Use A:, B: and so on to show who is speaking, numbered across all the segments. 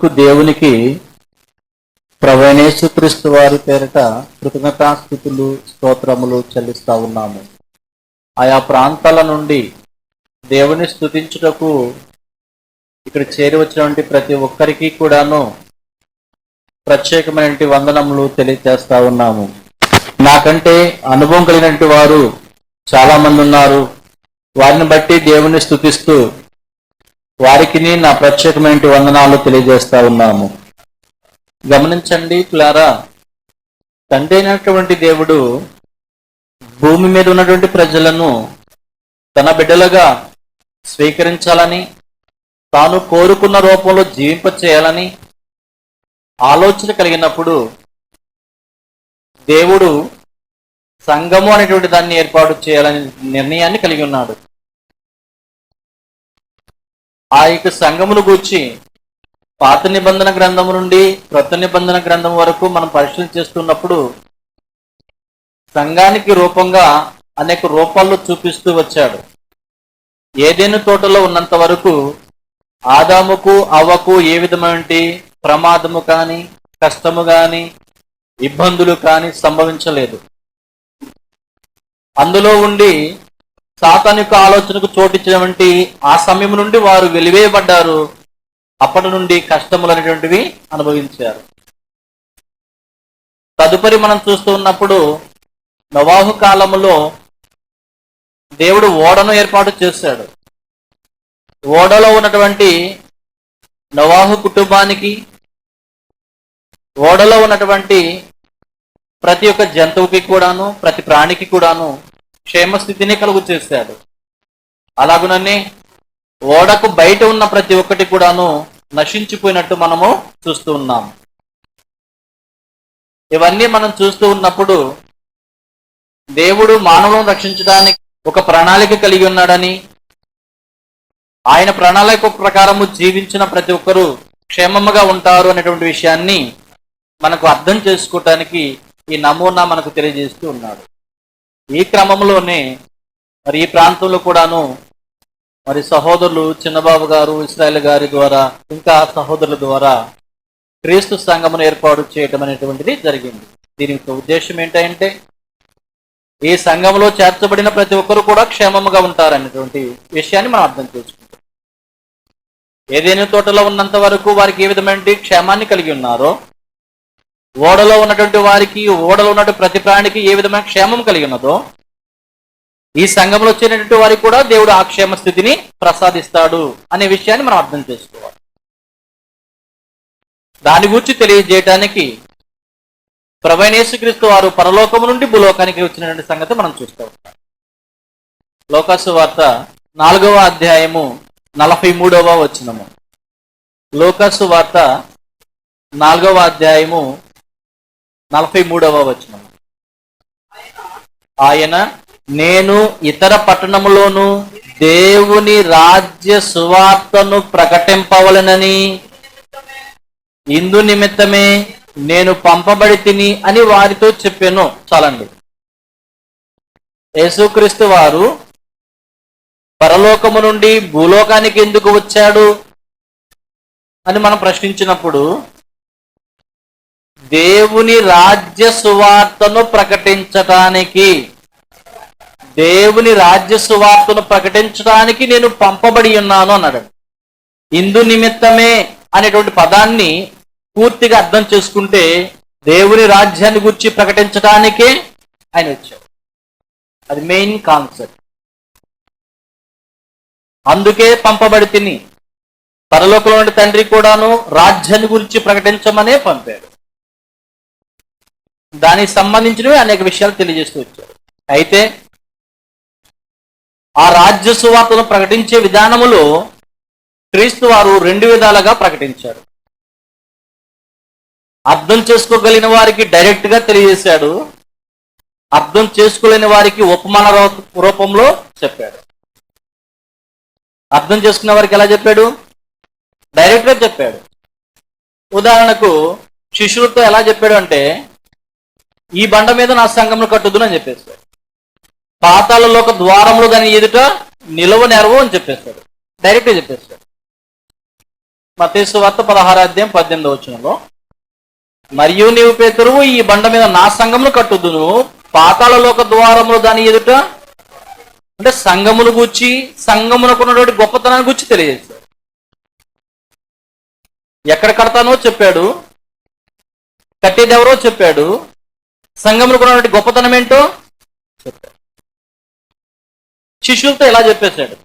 A: దేవునికి దేవునికి ప్రవణేశుక్రీస్తు వారి పేరిట కృతజ్ఞతాస్థుతులు స్తోత్రములు చెల్లిస్తా ఉన్నాము. ఆయా ప్రాంతాల నుండి దేవుని స్థుతించుటకు ఇక్కడ చేరి వచ్చినటువంటి ప్రతి ఒక్కరికి కూడాను ప్రత్యేకమైనటువంటి వందనములు తెలియజేస్తా ఉన్నాము. నాకంటే అనుభవం కలిగినటువంటి వారు చాలామంది ఉన్నారు. వారిని బట్టి దేవుని స్థుతిస్తూ వారికి నా ప్రత్యేకమైన వందనాలు తెలియజేస్తా ఉన్నాము. గమనించండి క్లారా తండ్రి అయినటువంటి దేవుడు భూమి మీద ఉన్నటువంటి ప్రజలను తన బిడ్డలుగా స్వీకరించాలని తాను కోరుకున్న రూపంలో జీవింప చేయాలని ఆలోచన కలిగినప్పుడు దేవుడు సంఘము అనేటువంటి దాన్ని ఏర్పాటు చేయాలని నిర్ణయాన్ని కలిగి ఉన్నాడు. ఆ యొక్క సంఘమును గూర్చి పాత నిబంధన గ్రంథం నుండి క్రొత్త నిబంధన గ్రంథం వరకు మనం పరిశీలన చేస్తున్నప్పుడు సంఘానికి రూపంగా అనేక రూపాల్లో చూపిస్తూ వచ్చాడు. ఏదేను తోటలో ఉన్నంత వరకు ఆదాముకు అవ్వకు ఏ విధమైన ప్రమాదము కానీ కష్టము కానీ ఇబ్బందులు కానీ సంభవించలేదు. అందులో ఉండి సాతాన్ యొక్క ఆలోచనకు చోటిచ్చినటువంటి ఆ సమయం నుండి వారు వెలివేయబడ్డారు. అప్పటి నుండి కష్టములు అనేటువంటివి అనుభవించారు. తదుపరి మనం చూస్తూ ఉన్నప్పుడు నవాహు కాలములో దేవుడు ఓడను ఏర్పాటు చేశాడు. ఓడలో ఉన్నటువంటి నవాహు కుటుంబానికి ఓడలో ఉన్నటువంటి ప్రతి ఒక్క జంతువుకి కూడాను ప్రతి ప్రాణికి కూడాను క్షేమస్థితిని కలుగు చేశాడు. అలాగునని ఓడకు బయట ఉన్న ప్రతి ఒక్కటి కూడాను నశించిపోయినట్టు మనము చూస్తూ ఉన్నాం. ఇవన్నీ మనం చూస్తూ ఉన్నప్పుడు దేవుడు మానవులను రక్షించడానికి ఒక ప్రణాళిక కలిగి ఉన్నాడని ఆయన ప్రణాళిక ప్రకారము జీవించిన ప్రతి ఒక్కరూ క్షేమముగా ఉంటారు అనేటువంటి విషయాన్ని మనకు అర్థం చేసుకోవటానికి ఈ నమూనా మనకు తెలియజేస్తూ ఉన్నాడు. ఈ క్రమంలోనే మరి ఈ ప్రాంతంలో కూడాను మరి సహోదరులు చిన్నబాబు గారు ఇస్రాయల్ గారి ద్వారా ఇంకా సహోదరుల ద్వారా క్రీస్తు సంఘమును ఏర్పాటు చేయటం అనేటువంటిది జరిగింది. దీని యొక్క ఉద్దేశం ఏంటంటే ఈ సంఘంలో చేర్చబడిన ప్రతి ఒక్కరు కూడా క్షేమముగా ఉంటారనేటువంటి విషయాన్ని మనం అర్థం చేసుకుంటాం. ఏదైనా తోటలో ఉన్నంత వరకు వారికి ఏ విధమైన క్షేమాన్ని కలిగి ఉన్నారో ఓడలో ఉన్నటువంటి వారికి ఓడలో ఉన్నటువంటి ప్రతి ప్రాణికి ఏ విధమైన క్షేమం కలిగి ఉన్నదో ఈ సంఘంలో వచ్చినటువంటి వారికి కూడా దేవుడు ఆ క్షేమ స్థితిని ప్రసాదిస్తాడు అనే విషయాన్ని మనం అర్థం చేసుకోవాలి. దాని గురించి తెలియజేయటానికి ప్రభైనేసుక్రీస్తు వారు పరలోకము నుండి భూలోకానికి వచ్చినటువంటి సంగతి మనం చూస్తూ ఉంటాం. లోకాసు వార్త నాలుగవ అధ్యాయము నలభై మూడవ వచనము. లోకాసు వార్త నాలుగవ అధ్యాయము నలభై మూడవ వచనం. ఆయన నేను ఇతర పట్టణములోను దేవుని రాజ్య సువార్తను ప్రకటింపవలనని ఇందు నిమిత్తమే నేను పంపబడి తిని అని వారితో చెప్పాను. చాలండి. యేసుక్రీస్తు వారు పరలోకము నుండి భూలోకానికి ఎందుకు వచ్చాడు అని మనం ప్రశ్నించినప్పుడు దేవుని రాజ్య సువార్తను ప్రకటించటానికి. దేవుని రాజ్య సువార్తను ప్రకటించడానికి నేను పంపబడి ఉన్నాను అన్నాడు. ఇందు నిమిత్తమే అనేటువంటి పదాన్ని పూర్తిగా అర్థం చేసుకుంటే దేవుని రాజ్యాన్ని గురించి ప్రకటించడానికే ఆయన వచ్చాడు. అది మెయిన్ కాన్సెప్ట్. అందుకే పంపబడి తిని పరలోకంలోని తండ్రి కూడాను రాజ్యాన్ని గురించి ప్రకటించమనే పంపాడు. దానికి సంబంధించినవి అనేక విషయాలు తెలియజేస్తూ వచ్చారు. అయితే ఆ రాజ్య సువార్తను ప్రకటించే విధానములో క్రీస్తు వారు రెండు విధాలుగా ప్రకటించారు. అర్థం చేసుకోగలిగిన వారికి డైరెక్ట్గా తెలియజేశాడు. అర్థం చేసుకోలేని వారికి ఉపమాన రూపంలో చెప్పాడు. అర్థం చేసుకున్న వారికి ఎలా చెప్పాడు? డైరెక్ట్గా చెప్పాడు. ఉదాహరణకు శిష్యులతో ఎలా చెప్పాడు అంటే ఈ బండ మీద నా సంఘంను కట్టొద్దు అని చెప్పేశాడు పాతాలలో ఒక ద్వారంలో దాని ఎదుట నిలవ నెరవు అని చెప్పేశాడు డైరెక్ట్గా చెప్పేశాడు మతేసు వార్త పదహారు అధ్యాయం పద్దెనిమిది వచ్చినలో మరియు నీవు పేతురువు ఈ బండ మీద నా సంఘమును కట్టుదును. పాతాళలోక ద్వారములు దాని ఎదుట అంటే సంఘమును గూర్చి సంఘమునకున్నటువంటి గొప్పతనాన్ని గూర్చి తెలియజేశాడు ఎక్కడ కడతానో చెప్పాడు కట్టేది ఎవరో చెప్పాడు సంఘంలో కూడా గొప్పతనం ఏంటో చెప్పాడు శిష్యులతో ఎలా చెప్పేశాడు?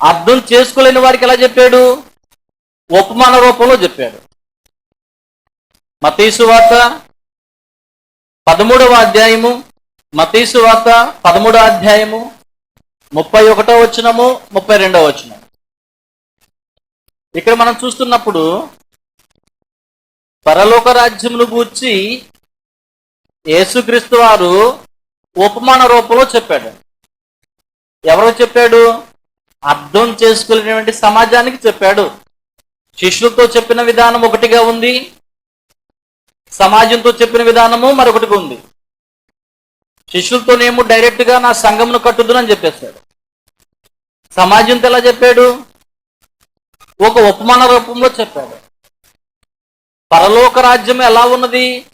A: అర్థం చేసుకోలేని వారికి ఎలా చెప్పాడు? ఉపమాన రూపంలో చెప్పాడు. మతీసు వార్త పదమూడవ అధ్యాయము మతీసు వార్త పదమూడవ అధ్యాయము ముప్పై ఒకటో వచ్చినము ముప్పై రెండవ వచ్చినము ఇక్కడ మనం చూస్తున్నప్పుడు పరలోక రాజ్యమును గూర్చి యేసుక్రీస్తు వారు ఉపమాన రూపంలో చెప్పాడు. ఎవరు చెప్పాడు? అర్థం చేసుకునేటువంటి సమాజానికి చెప్పాడు. శిష్యులతో చెప్పిన విధానం ఒకటిగా ఉంది. సమాజంతో చెప్పిన విధానము మరొకటిగా ఉంది. శిష్యులతోనేమో డైరెక్ట్గా నా సంఘమును కట్టుదునని చెప్పేశాడు. సమాజంతో ఎలా చెప్పాడు? ఒక ఉపమాన రూపంలో చెప్పాడు. పరలోక రాజ్యం ఎలా ఉన్నది?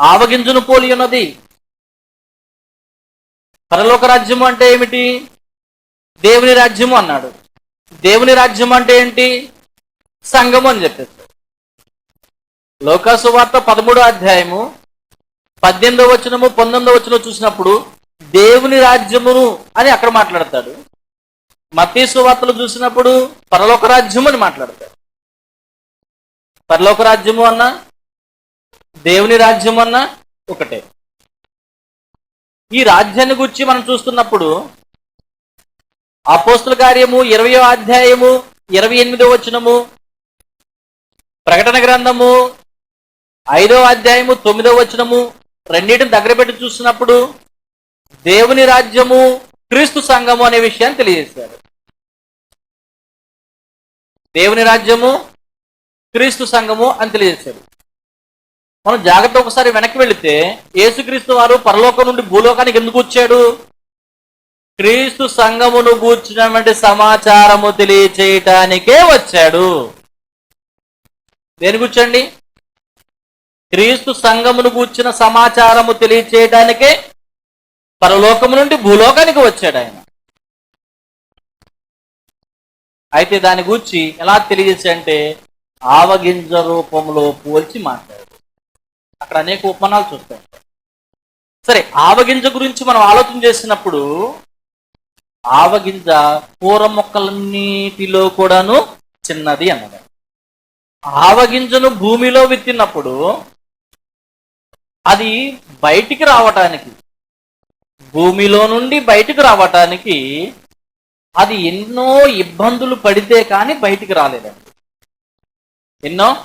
A: ఆవగింజును పోలి ఉన్నది. పరలోక రాజ్యము అంటే ఏమిటి? దేవుని రాజ్యము అన్నాడు. దేవుని రాజ్యం అంటే ఏంటి? సంఘము అని చెప్పేసి. లోకాసు వార్త పదమూడో అధ్యాయము పద్దెనిమిదో వచనము పంతొమ్మిదో వచనం చూసినప్పుడు దేవుని రాజ్యమును అని అక్కడ మాట్లాడతాడు. మతీసు వార్తలు చూసినప్పుడు పరలోక రాజ్యము అని మాట్లాడతాడు. పరలోక రాజ్యము అన్న దేవుని రాజ్యము అన్న ఒకటే. ఈ రాజ్యాన్ని గురించి మనం చూస్తున్నప్పుడు అపోస్తుల కార్యము ఇరవయో అధ్యాయము ఇరవై ఎనిమిదో వచనము ప్రకటన గ్రంథము ఐదో అధ్యాయము తొమ్మిదో వచనము రెండింటిని దగ్గర పెట్టి చూసినప్పుడు దేవుని రాజ్యము క్రీస్తు సంఘము అనే విషయాన్ని తెలియజేశారు. దేవుని రాజ్యము క్రీస్తు సంఘము అని తెలియజేశారు. మనం జాగ్రత్త ఒకసారి వెనక్కి వెళితే యేసుక్రీస్తు వారు పరలోకం నుండి భూలోకానికి ఎందుకు వచ్చాడు? క్రీస్తు సంఘమును గూర్చినటువంటి సమాచారము తెలియచేయటానికే వచ్చాడు. దేని కూర్చోండి క్రీస్తు సంఘమును గూర్చిన సమాచారము తెలియచేయటానికే పరలోకము నుండి భూలోకానికి వచ్చాడు ఆయన. అయితే దాని గూర్చి ఎలా తెలియజేసంటే ఆవగింజ రూపంలో పోల్చి మాట్లాడారు అక్కడ అనేక ఉపమానాలు చూస్తాం సరే ఆవగింజ గురించి మనం ఆలోచన చేసినప్పుడు ఆవగింజ కూర మొక్కలన్నిటిలో కూడాను చిన్నది అన్నది ఆవగింజను భూమిలో విత్తినప్పుడు అది బయటికి రావటానికి భూమిలో నుండి బయటికి రావటానికి అది ఎన్నో ఇబ్బందులు పడితే కానీ బయటికి రాలేదండి. ఎన్నో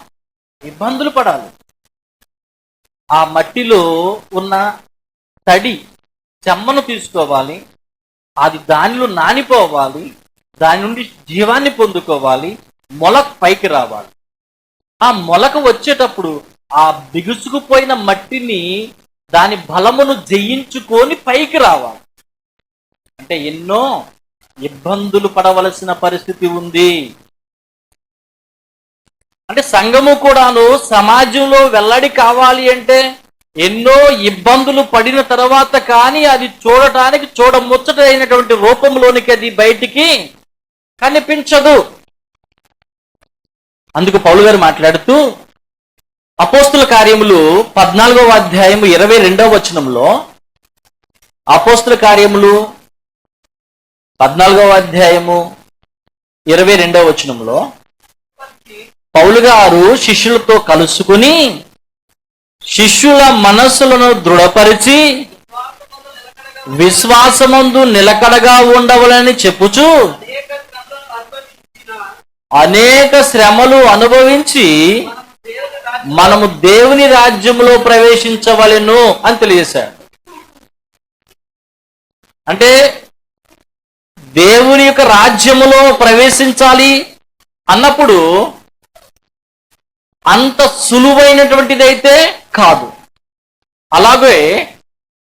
A: ఇబ్బందులు పడాలి. ఆ మట్టిలో ఉన్న తడి చెమ్మను తీసుకోవాలి. అది దానిలో నానిపోవాలి. దాని నుండి జీవాన్ని పొందుకోవాలి. మొలక పైకి రావాలి. ఆ మొలక వచ్చేటప్పుడు ఆ బిగుసుకుపోయిన మట్టిని దాని బలమును జయించుకొని పైకి రావాలి. అంటే ఎన్నో ఇబ్బందులు పడవలసిన పరిస్థితి ఉంది. అంటే సంఘము కూడాను సమాజంలో వెల్లడి కావాలి అంటే ఎన్నో ఇబ్బందులు పడిన తర్వాత కానీ అది చూడటానికి చూడముచ్చట అయినటువంటి రూపంలోనికి అది బయటికి కనిపించదు. అందుకు పౌలు గారు మాట్లాడుతూ అపోస్తుల కార్యములు పద్నాలుగవ అధ్యాయము ఇరవై రెండవ వచనంలో అపోస్తుల కార్యములు పద్నాలుగవ అధ్యాయము ఇరవై రెండవ వచనంలో పౌలు గారు శిష్యులతో కలుసుకుని శిష్యుల మనస్సులను దృఢపరిచి విశ్వాసమందు నిలకడగా ఉండవలని చెప్పుచు అనేక శ్రమలు అనుభవించి మనము దేవుని రాజ్యంలో ప్రవేశించవలెను అని తెలియజేశాడు. అంటే దేవుని యొక్క రాజ్యములో ప్రవేశించాలి అన్నప్పుడు అంత సులువైనటువంటిదైతే కాదు. అలాగే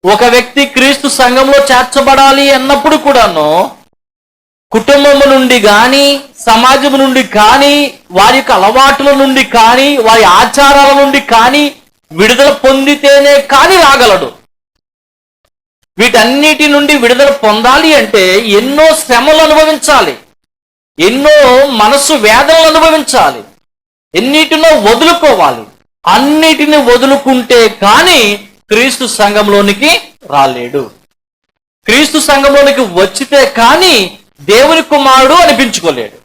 A: ఒక వ్యక్తి క్రీస్తు సంఘంలో చేర్చబడాలి అన్నప్పుడు కూడాను కుటుంబము నుండి కానీ సమాజం నుండి కానీ వారి యొక్క అలవాట్ల నుండి కానీ వారి ఆచారాల నుండి కానీ విడుదల పొందితేనే కానీ రాగలడు. వీటన్నిటి నుండి విడుదల పొందాలి అంటే ఎన్నో శ్రమలు అనుభవించాలి. ఎన్నో మనసు వేదనలు అనుభవించాలి. ఎన్నిటినో వదులుకోవాలి. అన్నిటిని వదులుకుంటే కానీ క్రీస్తు సంఘంలోనికి రాలేడు. క్రీస్తు సంఘంలోనికి వచ్చితే కానీ దేవుని కుమారుడు అనిపించుకోలేడు.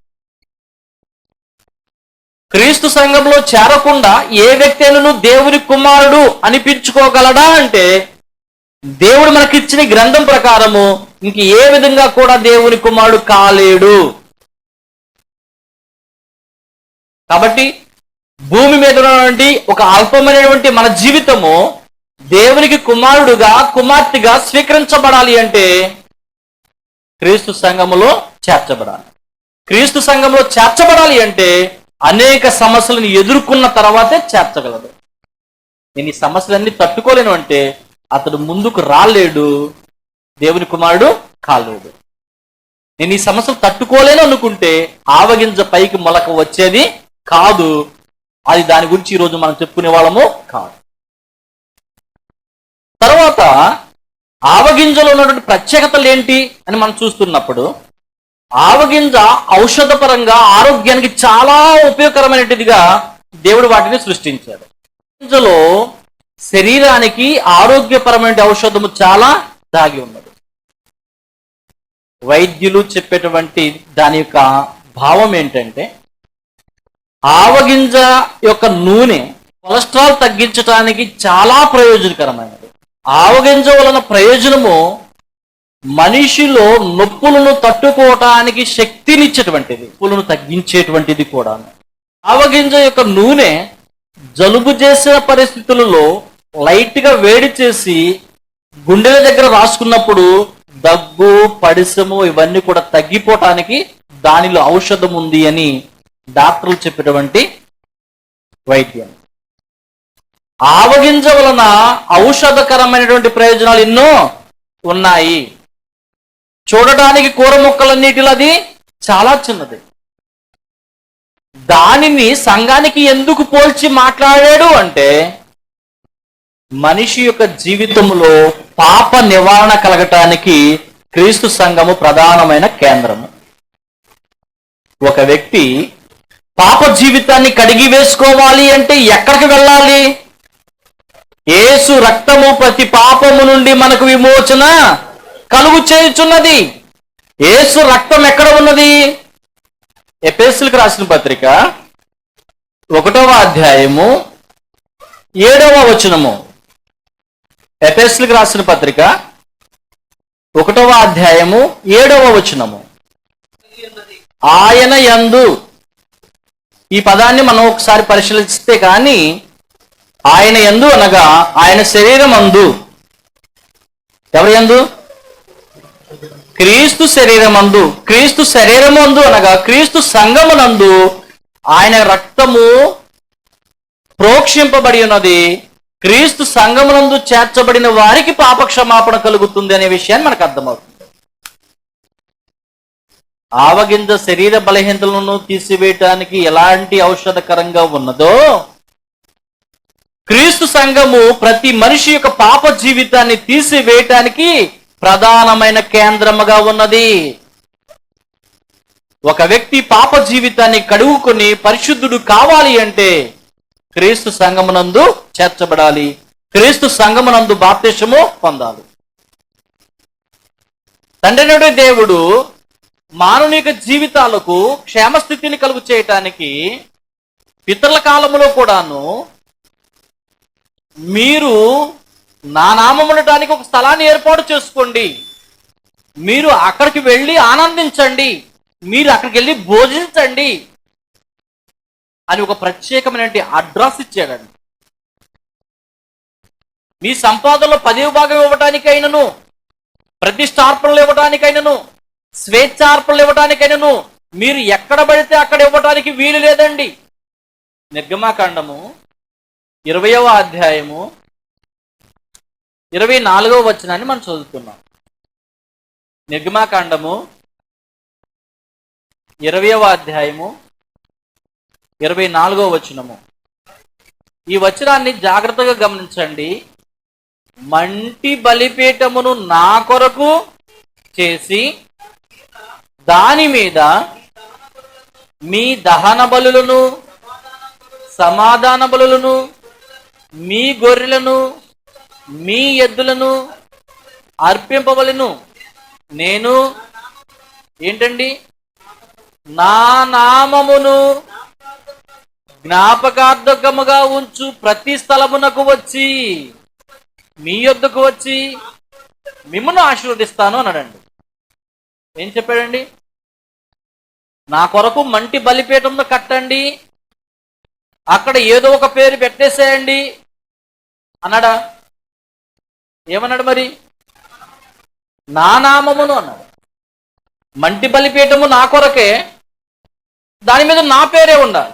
A: క్రీస్తు సంఘంలో చేరకుండా ఏ వ్యక్తి అయినను దేవుని కుమారుడు అనిపించుకోగలడా అంటే దేవుడు మనకిచ్చిన గ్రంథం ప్రకారము ఇంక ఏ విధంగా కూడా దేవుని కుమారుడు కాలేడు. కాబట్టి భూమి మీద ఉన్నటువంటి ఒక అల్పమైనటువంటి మన జీవితము దేవునికి కుమారుడుగా కుమార్తెగా స్వీకరించబడాలి అంటే క్రీస్తు సంఘములో చేర్చబడాలి. క్రీస్తు సంఘంలో చేర్చబడాలి అంటే అనేక సమస్యలను ఎదుర్కొన్న తర్వాతే చేర్చగలదు. నేను ఈ సమస్యలన్నీ తట్టుకోలేను అంటే అతడు ముందుకు రాలేడు దేవుని కుమారుడు కాలేడు. నేను ఈ సమస్యలు తట్టుకోలేను అనుకుంటే ఆవగింజ పైకి మొలక వచ్చేది కాదు. అది దాని గురించి ఈరోజు మనం చెప్పుకునే వాళ్ళము కాదు. తర్వాత ఆవగింజలో ఉన్నటువంటి ప్రత్యేకతలు ఏంటి అని మనం చూస్తున్నప్పుడు ఆవగింజ ఔషధపరంగా ఆరోగ్యానికి చాలా ఉపయోగకరమైనటిదిగా దేవుడు వాటిని సృష్టించాడు. గింజలో శరీరానికి ఆరోగ్యపరమైన ఔషధము చాలా దాగి ఉన్నది. వైద్యులు చెప్పేటువంటి దాని యొక్క భావం ఏంటంటే ఆవగింజ యొక్క నూనె కొలెస్ట్రాల్ తగ్గించడానికి చాలా ప్రయోజనకరమైనది. ఆవగింజ వలన ప్రయోజనము మనిషిలో నొప్పులను తట్టుకోవటానికి శక్తినిచ్చేటువంటిది నొప్పులను తగ్గించేటువంటిది కూడా ఆవగింజ యొక్క నూనె జలుబు చేసిన పరిస్థితులలో లైట్గా వేడి చేసి గుండెల దగ్గర రాసుకున్నప్పుడు దగ్గు పడిసము ఇవన్నీ కూడా తగ్గిపోవటానికి దానిలో ఔషధం ఉంది అని డాక్టర్లు చెప్పినటువంటి వైద్యం. ఆవగింజ వలన ఔషధకరమైనటువంటి ప్రయోజనాలు ఎన్నో ఉన్నాయి. చూడటానికి కూర మొక్కలన్నిటిలో అది చాలా చిన్నది. దానిని సంఘానికి ఎందుకు పోల్చి మాట్లాడాడు అంటే మనిషి యొక్క జీవితంలో పాప నివారణ కలగటానికి క్రీస్తు సంఘము ప్రధానమైన కేంద్రము. ఒక వ్యక్తి పాప జీవితాన్ని కడిగి వేసుకోవాలి అంటే ఎక్కడికి వెళ్ళాలి? ఏసు రక్తము ప్రతి పాపము నుండి మనకు విమోచన కలుగు చేయుచున్నది. ఏసు రక్తం ఎక్కడ ఉన్నది? ఎపేసులకు రాసిన పత్రిక ఒకటవ అధ్యాయము ఏడవ వచనము. ఎపేసులకు రాసిన పత్రిక ఒకటవ అధ్యాయము ఏడవ వచనము. ఆయన యందు ఈ పదాన్ని మనం ఒకసారి పరిశీలిస్తే కానీ ఆయన యందు అనగా ఆయన శరీరం అందు ఎవరి యందు? క్రీస్తు శరీరమందు. క్రీస్తు శరీరమందు అనగా క్రీస్తు సంగమునందు ఆయన రక్తము ప్రోక్షింపబడి ఉన్నది క్రీస్తు సంగమునందు చేర్చబడిన వారికి పాపక్షమాపణ కలుగుతుంది అనే విషయాన్ని మనకు అర్థమవుతుంది. ఆవగింజ శరీర బలహీనతలను తీసివేయటానికి ఎలాంటి ఔషధకరంగా ఉన్నదో క్రీస్తు సంఘము ప్రతి మనిషి యొక్క పాప జీవితాన్ని తీసివేయటానికి ప్రధానమైన కేంద్రముగా ఉన్నది. ఒక వ్యక్తి పాప జీవితాన్ని కడుగుకొని పరిశుద్ధుడు కావాలి అంటే క్రీస్తు సంగమునందు చేర్చబడాలి. క్రీస్తు సంగమునందు బాప్తిషము పొందాలి. తండ్రినుడి దేవుడు మానవిక జీవితాలకు క్షేమస్థితిని కలుగు చేయటానికి పితరుల కాలంలో కూడాను మీరు నా నామం ఉండటానికి ఒక స్థలాన్ని ఏర్పాటు చేసుకోండి. మీరు అక్కడికి వెళ్ళి ఆనందించండి. మీరు అక్కడికి వెళ్ళి భోజించండి అని ఒక ప్రత్యేకమైనటువంటి అడ్రస్ ఇచ్చాడండి. మీ సంపాదనలో పదవ భాగం ఇవ్వటానికైనను ప్రతిష్టార్పణలు ఇవ్వటానికైనను స్వేచ్ఛార్పణలు ఇవ్వటానికైనాను మీరు ఎక్కడ పడితే అక్కడ ఇవ్వటానికి వీలు లేదండి. నిర్గమాకాండము ఇరవయవ అధ్యాయము ఇరవై నాలుగవ వచనాన్ని మనం చదువుతున్నాం నిర్గమాకాండము ఇరవయవ అధ్యాయము ఇరవై నాలుగవ వచనము. ఈ వచనాన్ని జాగ్రత్తగా గమనించండి. మంటి బలిపీఠమును నా కొరకు చేసి దాని మీద మీ దహన బలులను సమాధాన బలులను మీ గొర్రెలను మీ ఎద్దులను అర్పింపవలను. నేను ఏంటండి? నా నామమును జ్ఞాపకార్థకముగా ఉంచు ప్రతి స్థలమునకు వచ్చి మీ యొద్దకు వచ్చి మిమ్మను ఆశీర్వదిస్తాను అన్నాడండి. ఏం చెప్పాడండి? నా కొరకు మంటి బలిపీఠంలో కట్టండి. అక్కడ ఏదో ఒక పేరు పెట్టేసేయండి. అన్నాడా? ఏమన్నాడు మరి? నా నామమును అన్నాడు. మంటి బలిపీఠము నా కొరకే దాని మీద నా పేరే ఉండాలి.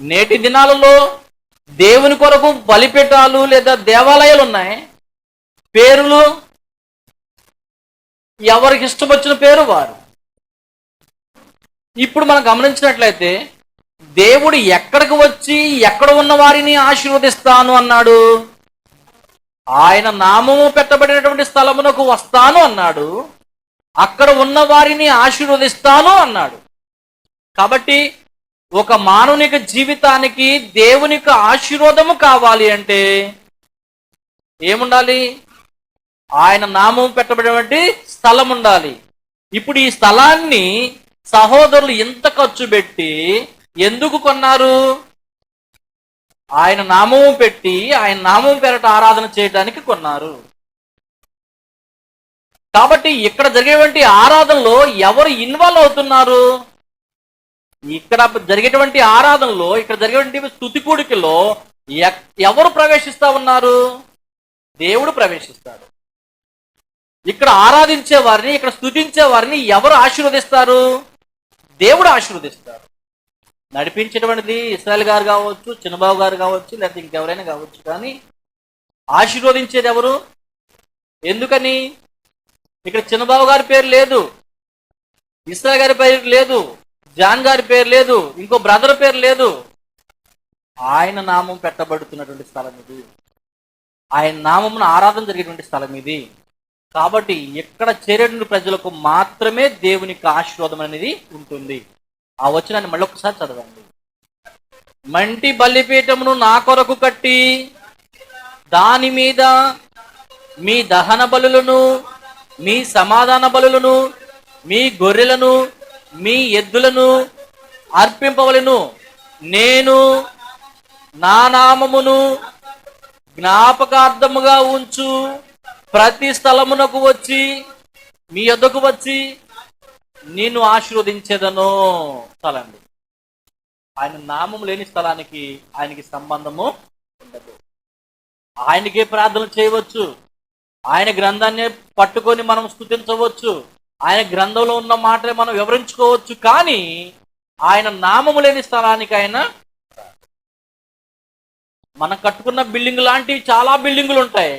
A: నేటి దినాలలో దేవుని కొరకు బలిపీఠాలు లేదా దేవాలయాలు ఉన్నాయి. పేర్లు ఎవరికి ఇష్టం వచ్చిన పేరు వారు. ఇప్పుడు మనం గమనించినట్లయితే దేవుడు ఎక్కడికి వచ్చి ఎక్కడ ఉన్న వారిని ఆశీర్వదిస్తాను అన్నాడు. ఆయన నామము పెట్టబడినటువంటి స్థలమునకు వస్తాను అన్నాడు. అక్కడ ఉన్న వారిని ఆశీర్వదిస్తాను అన్నాడు. కాబట్టి ఒక మానవునిక జీవితానికి దేవునికి ఆశీర్వాదము కావాలి అంటే ఏముండాలి? ఆయన నామం పెట్టబడినటువంటి స్థలం ఉండాలి. ఇప్పుడు ఈ స్థలాన్ని సహోదరులు ఎంత ఖర్చు పెట్టి ఎందుకు కొన్నారు? ఆయన నామం పెట్టి ఆయన నామం పేరట ఆరాధన చేయడానికి కొన్నారు. కాబట్టి ఇక్కడ జరిగేటువంటి ఆరాధనలో ఎవరు ఇన్వాల్వ్ అవుతున్నారు? ఇక్కడ జరిగేటువంటి ఆరాధనలో ఇక్కడ జరిగేటువంటి స్థుతి కూడికలో ఎవరు ప్రవేశిస్తా ఉన్నారు? దేవుడు ప్రవేశిస్తాడు. ఇక్కడ ఆరాధించే వారిని ఇక్కడ స్థుతించే వారిని ఎవరు ఆశీర్వదిస్తారు? దేవుడు ఆశీర్వదిస్తారు. నడిపించేటువంటిది ఇస్రాయల్ గారు కావచ్చు చిన్నబాబు గారు కావచ్చు లేకపోతే ఇంకెవరైనా కావచ్చు కానీ ఆశీర్వదించేది ఎవరు? ఎందుకని? ఇక్కడ చిన్నబాబు గారి పేరు లేదు ఇస్రా గారి పేరు లేదు జాన్ గారి పేరు లేదు ఇంకో బ్రదర్ పేరు లేదు. ఆయన నామం పెట్టబడుతున్నటువంటి స్థలం ఇది. ఆయన నామమున ఆరాధన జరిగేటువంటి స్థలం ఇది. కాబట్టి ఎక్కడ చేరేటువంటి ప్రజలకు మాత్రమే దేవునికి ఆశీర్వాదం అనేది ఉంటుంది. ఆ వచనాన్ని మళ్ళీ ఒకసారి చదవండి. మంటి బలిపీఠమును నా కొరకు కట్టి దాని మీద మీ దహన బలులను మీ సమాధాన బలులను మీ గొర్రెలను మీ ఎద్దులను అర్పింపవలను. నేను నా నామమును జ్ఞాపకార్థముగా ఉంచు. ప్రతి స్థలమునకు వచ్చి మీ యొద్దకు వచ్చి నిన్ను ఆశీర్వదించేదను స్థలండి ఆయన నామం లేని స్థలానికి ఆయనకి సంబంధము ఉండదు. ఆయనకే ప్రార్థన చేయవచ్చు. ఆయన గ్రంథాన్ని పట్టుకొని మనం స్థుతించవచ్చు ఆయన గ్రంథంలో ఉన్న మాటలే మనం వివరించుకోవచ్చు. కానీ ఆయన నామము లేని స్థలానికి ఆయన మనం కట్టుకున్న బిల్డింగ్ లాంటివి చాలా బిల్డింగులు ఉంటాయి.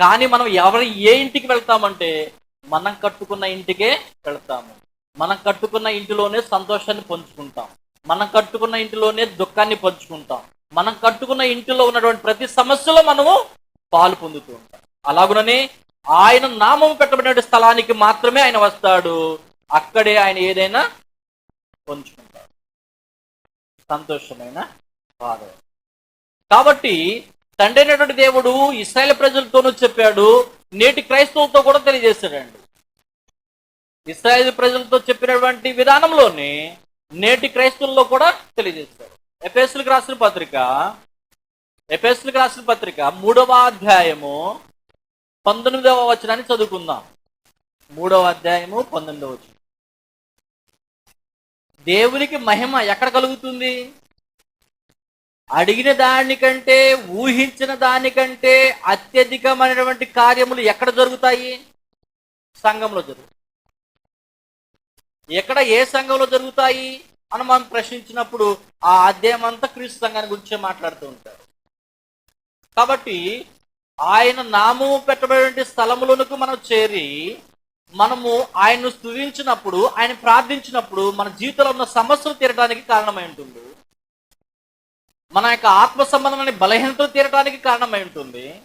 A: కానీ మనం ఎవరి ఏ ఇంటికి వెళ్తామంటే మనం కట్టుకున్న ఇంటికే వెళ్తాము. మనం కట్టుకున్న ఇంటిలోనే సంతోషాన్ని పంచుకుంటాం. మనం కట్టుకున్న ఇంటిలోనే దుఃఖాన్ని పంచుకుంటాం. మనం కట్టుకున్న ఇంటిలో ఉన్నటువంటి ప్రతి సమస్యలో మనము పాలు పొందుతూ ఉంటాం. అలాగుననే ఆయన నామం పెట్టబడిన స్థలానికి మాత్రమే ఆయన వస్తాడు. అక్కడే ఆయన ఏదైనా పంచుకుంటాడు. సంతోషమైన బాధ కాబట్టి తండ్రి అయినటువంటి దేవుడు ఇస్రాయల్ ప్రజలతోనూ చెప్పాడు. నేటి క్రైస్తవులతో కూడా తెలియజేశాడండి. ఇస్రాయల్ ప్రజలతో చెప్పినటువంటి విధానంలోనే నేటి క్రైస్తవుల్లో కూడా తెలియజేశాడు. ఎఫెస్లకు రాసిన పత్రిక ఎఫెస్లకు రాసిన పత్రిక మూడవ అధ్యాయము పంతొమ్మిదవ వచనాన్ని చదువుకుందాం. మూడవ అధ్యాయము పంతొమ్మిదవ వచనం. దేవునికి మహిమ ఎక్కడ కలుగుతుంది? అడిగిన దానికంటే ఊహించిన దానికంటే అత్యధికమైనటువంటి కార్యములు ఎక్కడ జరుగుతాయి? సంఘంలో జరుగుతాయి. ఎక్కడ ఏ సంఘంలో జరుగుతాయి అని మనం ప్రశ్నించినప్పుడు ఆ అధ్యాయం అంతా క్రీస్తు సంఘాన్ని గురించే మాట్లాడుతూ ఉంటారు. కాబట్టి ఆయన నామము పెట్టబడిన స్థలములకు మనం చేరి మనము ఆయన్ను స్తుతించినప్పుడు ఆయన ప్రార్థించినప్పుడు మన జీవితంలో ఉన్న సమస్యలు తీరడానికి కారణమై ఉంటుంది. మన యొక్క ఆత్మ సంబంధమైన బలహీనతలు తీరడానికి కారణమై ఉంటుంది.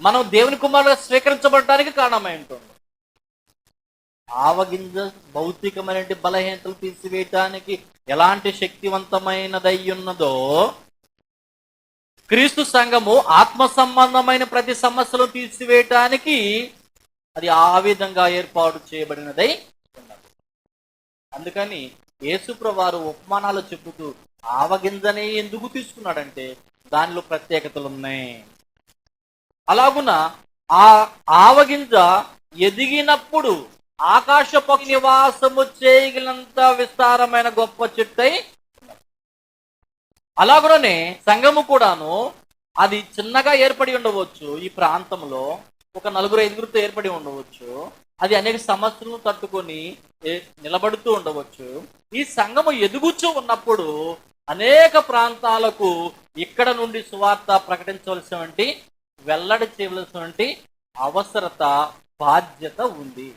A: మనం దేవుని కుమారుడు స్వీకరించబడటానికి కారణమై ఉంటుంది. ఆవగింజ భౌతికమైన బలహీనతలు తీసివేయటానికి ఎలాంటి శక్తివంతమైనదై ఉన్నదో క్రీస్తు సంఘము ఆత్మ సంబంధమైన ప్రతి సమస్యలు తీసివేయటానికి అది ఆ విధంగా ఏర్పాటు చేయబడినదై ఉన్నది. అందుకని యేసుప్రవారు ఉపమానాలు చెబుతూ ఆవగింజనే ఎందుకు తీసుకున్నాడంటే దానిలో ప్రత్యేకతలు ఉన్నాయి. అలాగున ఆ ఆవగింజ ఎదిగినప్పుడు ఆకాశ పక్షి నివాసము చేయగలంత విస్తారమైన గొప్ప చెట్టై అలాగుననే సంఘము కూడాను అది చిన్నగా ఏర్పడి ఉండవచ్చు. ఈ ప్రాంతంలో ఒక నలుగురు ఐదుగురితో ఏర్పడి ఉండవచ్చు. అది అనేక సమస్యలను తట్టుకొని నిలబడుతూ ఉండవచ్చు. ఈ సంఘము ఎదుగుచూ ఉన్నప్పుడు అనేక ప్రాంతాలకు ఇక్కడ నుండి సువార్త ప్రకటించవలసినటువంటి వెల్లడి చేయవలసినటువంటి అవసరత బాధ్యత ఉంది.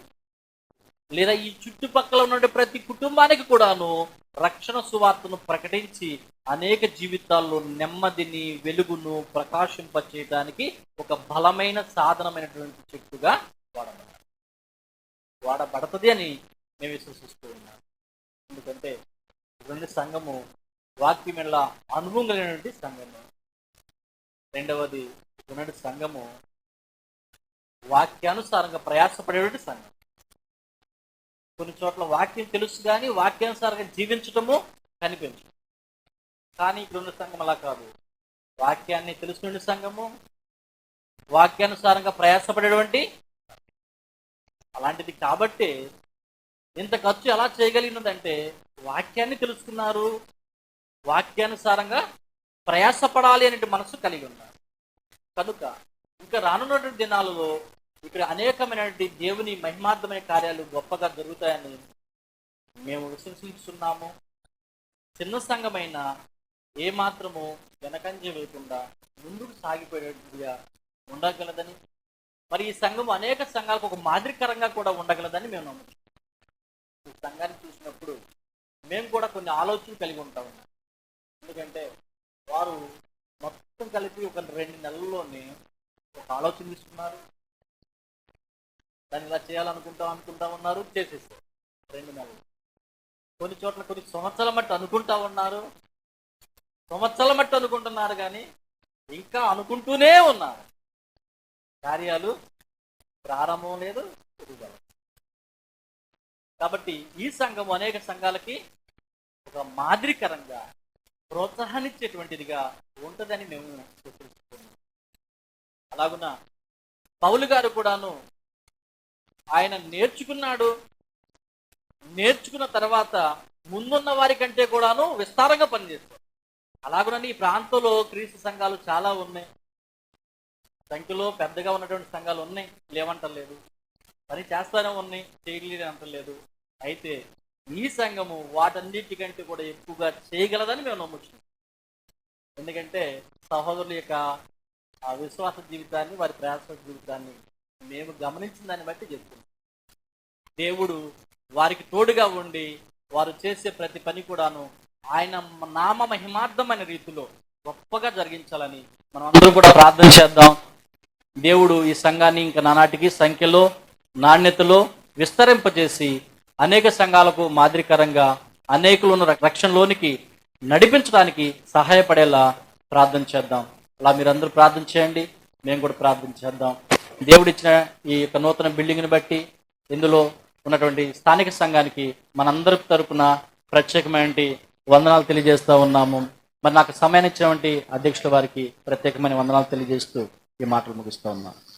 A: లేదా ఈ చుట్టుపక్కల ఉన్న ప్రతి కుటుంబానికి కూడాను రక్షణ సువార్తను ప్రకటించి అనేక జీవితాల్లో నెమ్మదిని వెలుగును ప్రకాశింపచేయడానికి ఒక బలమైన సాధనమైనటువంటి చెట్టుగా వాడబడాలి వాడబడుతుంది అని మేము విశ్వసిస్తూ ఉన్నాం ఎందుకంటే రెండు సంఘము వాక్యమెల్ల అనుభవం కలిగినటువంటి సంఘము. రెండవది ఉన్నటి సంఘము వాక్యానుసారంగా ప్రయాసపడేటువంటి సంఘం. కొన్ని చోట్ల వాక్యం తెలుసు కానీ వాక్యానుసారంగా జీవించటము కనిపించదు. కానీ ఇక్కడ ఉన్న సంఘం అలా కాదు. వాక్యాన్ని తెలుసుకునే సంఘము వాక్యానుసారంగా ప్రయాసపడేటువంటి అలాంటిది కాబట్టి ఇంత ఖర్చు ఎలా చేయగలిగినదంటే వాక్యాన్ని తెలుసుకున్నారు. వాక్యానుసారంగా ప్రయాసపడాలి అనే మనసు కలిగి ఉన్నారు. కనుక ఇంకా రానున్నటువంటి దినాలలో ఇక్కడ అనేకమైనటువంటి దేవుని మహిమార్థమైన కార్యాలు గొప్పగా జరుగుతాయని మేము విశ్వసిస్తున్నాము చిన్న సంఘమైన ఏ మాత్రము వెనకంజ వేయకుండా ముందుకు సాగిపోయేట్టుగా ఉండగలదని మరి ఈ సంఘం అనేక సంఘాలకు ఒక మాదిరికరంగా కూడా ఉండగలదని మేము నమ్ముతున్నాం సంఘాన్ని చూసినప్పుడు మేము కూడా కొన్ని ఆలోచనలు కలిగి ఉంటా ఉన్నాం. ఎందుకంటే వారు మొత్తం కలిపి ఒక రెండు నెలల్లోనే ఒక ఆలోచన తీసుకున్నారు. దాన్ని ఇలా చేయాలనుకుంటాం అనుకుంటా ఉన్నారు చేసేసారు. రెండు నెలలు. కొన్ని చోట్ల కొన్ని సంవత్సరాల మట్టి అనుకుంటా ఉన్నారు. సంవత్సరాల మట్టి అనుకుంటున్నారు కానీ ఇంకా అనుకుంటూనే ఉన్నారు. కార్యాలు ప్రారంభం లేదు ఎదుగుదల లేదు. కాబట్టి ఈ సంఘం అనేక సంఘాలకి ఒక మాదిరికరంగా ప్రోత్సాహాన్నిచ్చేటువంటిదిగా ఉంటుందని మేము గుర్తిస్తున్నాం అలాగున పౌలు గారు కూడాను ఆయన నేర్చుకున్నాడు. నేర్చుకున్న తర్వాత ముందున్న వారి కంటే కూడాను విస్తారంగా పనిచేస్తాడు అలాగునని ఈ ప్రాంతంలో క్రీస్తు సంఘాలు చాలా ఉన్నాయి. సంఖ్యలో పెద్దగా ఉన్నటువంటి సంఘాలు ఉన్నాయి. లేవంటలేదు. పని చేస్తానే ఉన్నాయి. చేయలేదు అంటలేదు అయితే ఈ సంఘము వాటన్నిటికంటే కూడా ఎక్కువగా చేయగలదని మేము నమ్ముచున్నాం. ఎందుకంటే సహోదరుల యొక్క ఆ విశ్వాస జీవితాన్ని వారి ప్రయాస జీవితాన్ని మేము గమనించిన దాన్ని బట్టి చెప్తున్నాం. దేవుడు వారికి తోడుగా ఉండి వారు చేసే ప్రతి పని కూడాను ఆయన నామ మహిమార్థమైన రీతిలో గొప్పగా జరిగించాలని మనం అందరూ కూడా ప్రార్థన చేద్దాం. దేవుడు ఈ సంఘాన్ని ఇంకా నానాటికి సంఖ్యలో నాణ్యతలో విస్తరింపజేసి అనేక సంఘాలకు మాదిరికరంగా అనేకులను రక్షణలోనికి నడిపించడానికి సహాయపడేలా ప్రార్థన చేద్దాం. అలా మీరందరూ ప్రార్థన చేయండి. మేము కూడా ప్రార్థన చేద్దాం. దేవుడిచ్చిన ఈ యొక్క నూతన బిల్డింగ్ని బట్టి ఇందులో ఉన్నటువంటి స్థానిక సంఘానికి మనందరి తరపున ప్రత్యేకమైన వందనాలు తెలియజేస్తూ ఉన్నాము. మరి నాకు సమయాన్ని ఇచ్చినటువంటి అధ్యక్షుల వారికి ప్రత్యేకమైన వందనాలు తెలియజేస్తూ ఈ మాటలు ముగిస్తూ ఉన్నాను